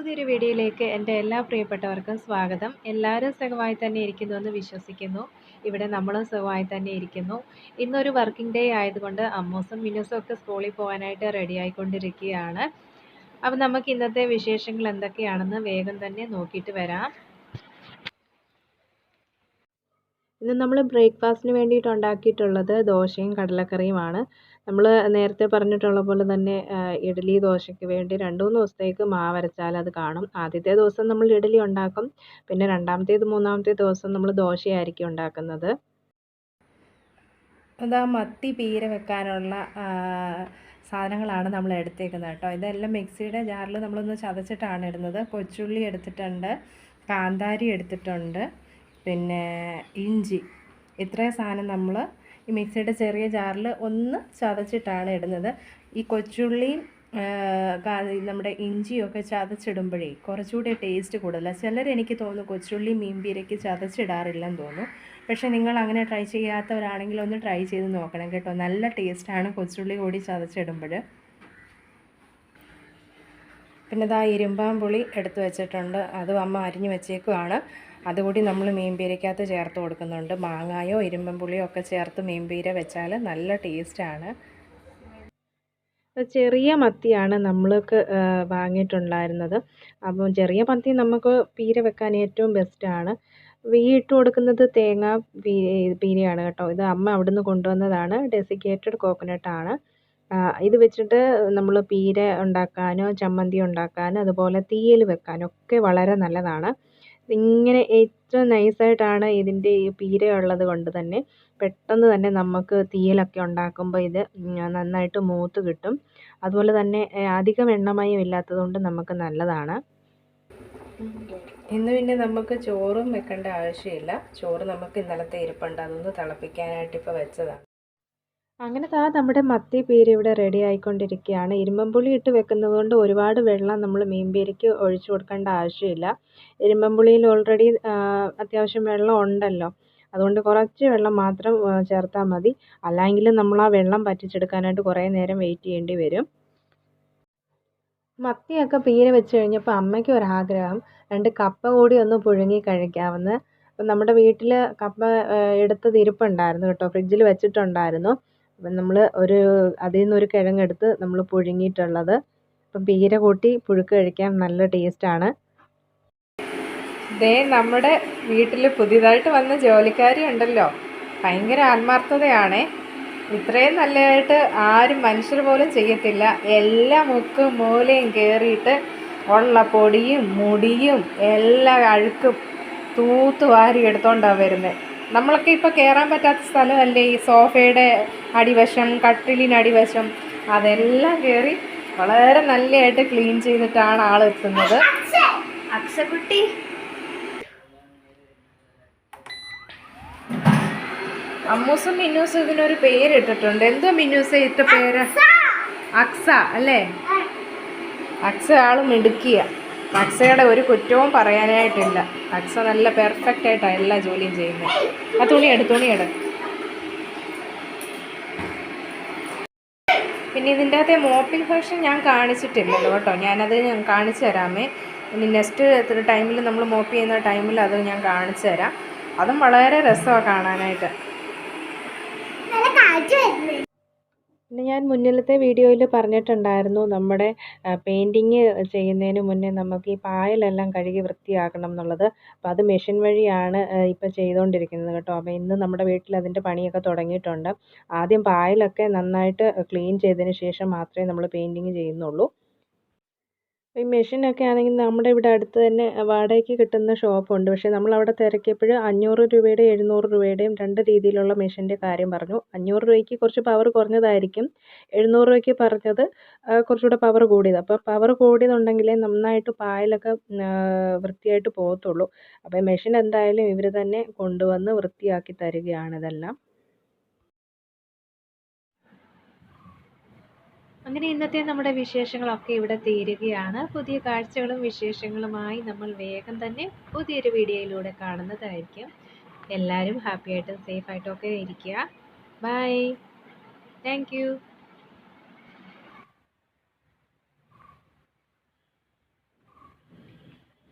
പുതിയൊരു വീഡിയോയിലേക്ക് എന്റെ എല്ലാ പ്രിയപ്പെട്ടവർക്കും സ്വാഗതം. എല്ലാവരും സുഖമായി തന്നെ ഇരിക്കുന്നു എന്ന് വിശ്വസിക്കുന്നു. ഇവിടെ നമ്മളും സുഖമായി തന്നെ ഇരിക്കുന്നു. ഇന്നൊരു വർക്കിംഗ് ഡേ ആയതുകൊണ്ട് അമ്മൂസും മിനുസും ഒക്കെ സ്കൂളിൽ പോകാനായിട്ട് റെഡി ആയിക്കൊണ്ടിരിക്കുകയാണ്. അപ്പം നമുക്ക് ഇന്നത്തെ വിശേഷങ്ങൾ എന്തൊക്കെയാണെന്ന് വേഗം തന്നെ നോക്കിയിട്ട് വരാം. ഇന്ന് നമ്മൾ ബ്രേക്ക്ഫാസ്റ്റിന് വേണ്ടിയിട്ട് ഉണ്ടാക്കിയിട്ടുള്ളത് ദോശയും കടലക്കറിയുമാണ്. നമ്മൾ നേരത്തെ പറഞ്ഞിട്ടുള്ള പോലെ തന്നെ ഇഡലി ദോശയ്ക്ക് വേണ്ടി രണ്ട് മൂന്ന് ദിവസത്തേക്ക് മാവ് അരച്ചാൽ അത് കാണും. ആദ്യത്തെ ദിവസം നമ്മൾ ഇഡലി ഉണ്ടാക്കും. പിന്നെ രണ്ടാമത്തേത് മൂന്നാമത്തെ ദിവസം നമ്മൾ ദോശയായിരിക്കും ഉണ്ടാക്കുന്നത്. അതാ മത്തി പീര വെക്കാനുള്ള സാധനങ്ങളാണ് നമ്മൾ എടുത്തേക്കുന്നത് കേട്ടോ. ഇതെല്ലാം മിക്സിയുടെ ജാറിൽ നമ്മളൊന്ന് ചതച്ചിട്ടാണ് ഇടുന്നത്. കൊച്ചുള്ളി എടുത്തിട്ടുണ്ട് കാന്താരി എടുത്തിട്ടുണ്ട്. പിന്നെ ഇഞ്ചി. ഇത്രയും സാധനം നമ്മൾ ഈ മിക്സിയുടെ ചെറിയ ജാറിൽ ഒന്ന് ചതച്ചിട്ടാണ് ഇടുന്നത്. ഈ കൊച്ചുള്ളിയും നമ്മുടെ ഇഞ്ചിയൊക്കെ ചതച്ചിടുമ്പോഴേ കുറച്ചുകൂടി ടേസ്റ്റ് കൂടുതലാണ് ചിലർ എനിക്ക് തോന്നുന്നു കൊച്ചുള്ളി മീൻപീരയ്ക്ക് ചതച്ചിടാറില്ലെന്ന് തോന്നുന്നു. പക്ഷേ നിങ്ങൾ അങ്ങനെ ട്രൈ ചെയ്യാത്തവരാണെങ്കിൽ ഒന്ന് ട്രൈ ചെയ്ത് നോക്കണം കേട്ടോ. നല്ല ടേസ്റ്റാണ് കൊച്ചുള്ളി കൂടി ചതച്ചിടുമ്പോൾ പിന്നെ ഇതാ ഇരുമ്പാമ്പുളി എടുത്തു വെച്ചിട്ടുണ്ട്. അതും അമ്മ അരിഞ്ഞു വെച്ചേക്കുവാണ്. അതുകൂടി നമ്മൾ മീൻപീരയ്ക്കകത്ത് ചേർത്ത് കൊടുക്കുന്നുണ്ട്. മാങ്ങായോ ഇരുമ്പമ്പുളിയോ ഒക്കെ ചേർത്ത് മീൻപീര വെച്ചാൽ നല്ല ടേസ്റ്റാണ് ചെറിയ മത്തിയാണ് നമ്മൾക്ക് വാങ്ങിയിട്ടുണ്ടായിരുന്നത്. അപ്പോൾ ചെറിയ മത്തി നമുക്ക് പീര വെക്കാൻ ഏറ്റവും ബെസ്റ്റാണ് ഈ ഇട്ട് കൊടുക്കുന്നത് തേങ്ങ പീരയാണ് കേട്ടോ. ഇത് അമ്മ അവിടുന്ന് കൊണ്ടുവന്നതാണ്. ഡെസിക്കേറ്റഡ് കോക്കനട്ടാണ് ഇത് വെച്ചിട്ട് നമ്മൾ പീര ഉണ്ടാക്കാനോ ചമ്മന്തി ഉണ്ടാക്കാനോ അതുപോലെ തീയൽ വെക്കാനോ ഒക്കെ വളരെ നല്ലതാണ്. ഇങ്ങനെ ഏറ്റവും നൈസായിട്ടാണ് ഇതിന്റെ ഈ പീര ഉള്ളത് കൊണ്ട് തന്നെ പെട്ടെന്ന് തന്നെ നമുക്ക് തീയലൊക്കെ ഉണ്ടാക്കുമ്പോൾ ഇത് നന്നായിട്ട് മൂത്ത് കിട്ടും. അതുപോലെ തന്നെ അധികം എണ്ണമയം ഇല്ലാത്തത് കൊണ്ട് നമുക്ക് നല്ലതാണ്. ഇന്ന് പിന്നെ നമുക്ക് ചോറും വെക്കേണ്ട ആവശ്യമില്ല. ചോറ് നമുക്ക് ഇന്നലത്തെ ഇരിപ്പുണ്ട്. അതൊന്ന് തിളപ്പിക്കാനായിട്ട് ഇപ്പോൾ വെച്ചതാണ് അങ്ങനെ താ നമ്മുടെ മത്തി പീര ഇവിടെ റെഡി ആയിക്കൊണ്ടിരിക്കുകയാണ്. ഇരുമ്പമ്പുളി ഇട്ട് വെക്കുന്നത് കൊണ്ട് ഒരുപാട് വെള്ളം നമ്മൾ മീൻ പീരയ്ക്ക് ഒഴിച്ചു കൊടുക്കേണ്ട ആവശ്യമില്ല. ഇരുമ്പമ്പുളിയിൽ ഓൾറെഡി അത്യാവശ്യം വെള്ളം ഉണ്ടല്ലോ. അതുകൊണ്ട് കുറച്ച് വെള്ളം മാത്രം ചേർത്താൽ മതി. അല്ലെങ്കിൽ നമ്മൾ ആ വെള്ളം പറ്റിച്ചെടുക്കാനായിട്ട് കുറേ നേരം വെയിറ്റ് ചെയ്യേണ്ടി വരും. മത്തിയൊക്കെ പീര വെച്ച് കഴിഞ്ഞപ്പോൾ അമ്മയ്ക്ക് ഒരാഗ്രഹം. രണ്ട് കപ്പ കൂടി ഒന്ന് പുഴുങ്ങി കഴിക്കാമെന്ന്. നമ്മുടെ വീട്ടിൽ കപ്പ എടുത്തത് ഇരിപ്പുണ്ടായിരുന്നു കേട്ടോ. ഫ്രിഡ്ജിൽ വെച്ചിട്ടുണ്ടായിരുന്നു. അപ്പം നമ്മൾ ഒരു അതിൽ നിന്ന് ഒരു കിഴങ്ങെടുത്ത് നമ്മൾ പുഴുങ്ങിയിട്ടുള്ളത്. അപ്പം പീര കൂട്ടി പുഴുക്ക് കഴിക്കാൻ നല്ല ടേസ്റ്റാണ് ദേ നമ്മുടെ വീട്ടിൽ പുതിയതായിട്ട് വന്ന ജോലിക്കാരി ഉണ്ടല്ലോ. ഭയങ്കര ആത്മാർത്ഥതയാണേ. ഇത്രയും നല്ലതായിട്ട് ആരും മനുഷ്യർ പോലും ചെയ്യത്തില്ല. എല്ലാ മുക്കും മൂലയും കയറിയിട്ട് ഉള്ള പൊടിയും മുടിയും എല്ലാ അഴുക്കും തൂത്ത് വാരി എടുത്തോണ്ടാണ് വരുന്നത് നമ്മളൊക്കെ ഇപ്പോൾ കയറാൻ പറ്റാത്ത സ്ഥലമല്ലേ? ഈ സോഫയുടെ അടിവശം കട്ടിലിനടിവശം അതെല്ലാം കയറി വളരെ നല്ലതായിട്ട് ക്ലീൻ ചെയ്തിട്ടാണ് ആൾ എത്തുന്നത്. അക്ഷകുട്ടി അമ്മൂസും മിന്നൂസും ഇതിനൊരു പേരിട്ടിട്ടുണ്ട്. എന്തോ മിന്നൂസ് ഇട്ട പേര്? അക്സ അല്ലേ? അക്സ ആൾ മിടുക്കിയ. അക്സയുടെ ഒരു കുറ്റവും പറയാനായിട്ടില്ല. അക്സ നല്ല പെർഫെക്റ്റ് ആയിട്ടാണ് എല്ലാ ജോലിയും ചെയ്യുന്നത് ആ തുണിയെടു തുണിയെടു പിന്നെ ഇതിന്റെ അകത്തെ മോപ്പിംഗ് ഫംഗ്ഷൻ ഞാൻ കാണിച്ചിട്ടില്ലല്ലോ കേട്ടോ. ഞാനത് കാണിച്ചു തരാമേ. ഇനി നെക്സ്റ്റ് ടൈമിൽ നമ്മൾ മോപ്പ് ചെയ്യുന്ന ടൈമിൽ അത് ഞാൻ കാണിച്ചു തരാം. അതും വളരെ രസമാണ് കാണാനായിട്ട്. പിന്നെ ഞാൻ മുന്നിലത്തെ വീഡിയോയിൽ പറഞ്ഞിട്ടുണ്ടായിരുന്നു നമ്മുടെ പെയിന്റിങ് ചെയ്യുന്നതിന് മുന്നേ നമുക്ക് ഈ പായലെല്ലാം കഴുകി വൃത്തിയാക്കണം എന്നുള്ളത്. അപ്പോൾ അത് മെഷീൻ വഴിയാണ് ഇപ്പോൾ ചെയ്തുകൊണ്ടിരിക്കുന്നത് കേട്ടോ. അപ്പോൾ ഇന്ന് നമ്മുടെ വീട്ടിൽ അതിന്റെ പണിയൊക്കെ തുടങ്ങിയിട്ടുണ്ട്. ആദ്യം പായലൊക്കെ നന്നായിട്ട് ക്ലീൻ ചെയ്തതിന് ശേഷം മാത്രമേ നമ്മൾ പെയിന്റിങ് ചെയ്യുന്നുള്ളൂ. ഈ മെഷീനൊക്കെ ആണെങ്കിൽ നമ്മുടെ ഇവിടെ അടുത്ത് തന്നെ വാടകയ്ക്ക് കിട്ടുന്ന ഷോപ്പുണ്ട്. പക്ഷേ നമ്മളവിടെ തിരക്കിയപ്പോൾ അഞ്ഞൂറ് രൂപയുടെയും എഴുന്നൂറ് രൂപയുടെയും രണ്ട് രീതിയിലുള്ള മെഷീന്റെ കാര്യം പറഞ്ഞു. അഞ്ഞൂറ് രൂപയ്ക്ക് കുറച്ച് പവർ കുറഞ്ഞതായിരിക്കും. എഴുന്നൂറ് രൂപയ്ക്ക് പറഞ്ഞത് കുറച്ചുകൂടെ പവർ കൂടിയത്. അപ്പോൾ പവർ കൂടിയതുണ്ടെങ്കിലേ നന്നായിട്ട് പായലൊക്കെ വൃത്തിയായിട്ട് പോകത്തുള്ളൂ. അപ്പോൾ മെഷീൻ എന്തായാലും ഇവർ തന്നെ കൊണ്ടുവന്ന് വൃത്തിയാക്കി തരികയാണ് ഇതെല്ലാം. അങ്ങനെ ഇന്നത്തെ നമ്മുടെ വിശേഷങ്ങളൊക്കെ ഇവിടെ തീരുകയാണ്. പുതിയ കാഴ്ചകളും വിശേഷങ്ങളുമായി നമ്മൾ വേഗം തന്നെ പുതിയൊരു വീഡിയോയിലൂടെ കാണുന്നതായിരിക്കും. എല്ലാവരും ഹാപ്പിയായിട്ടും സേഫായിട്ടും സേഫ് ആയിട്ടും ഒക്കെ ഇരിക്കുക. Bye thank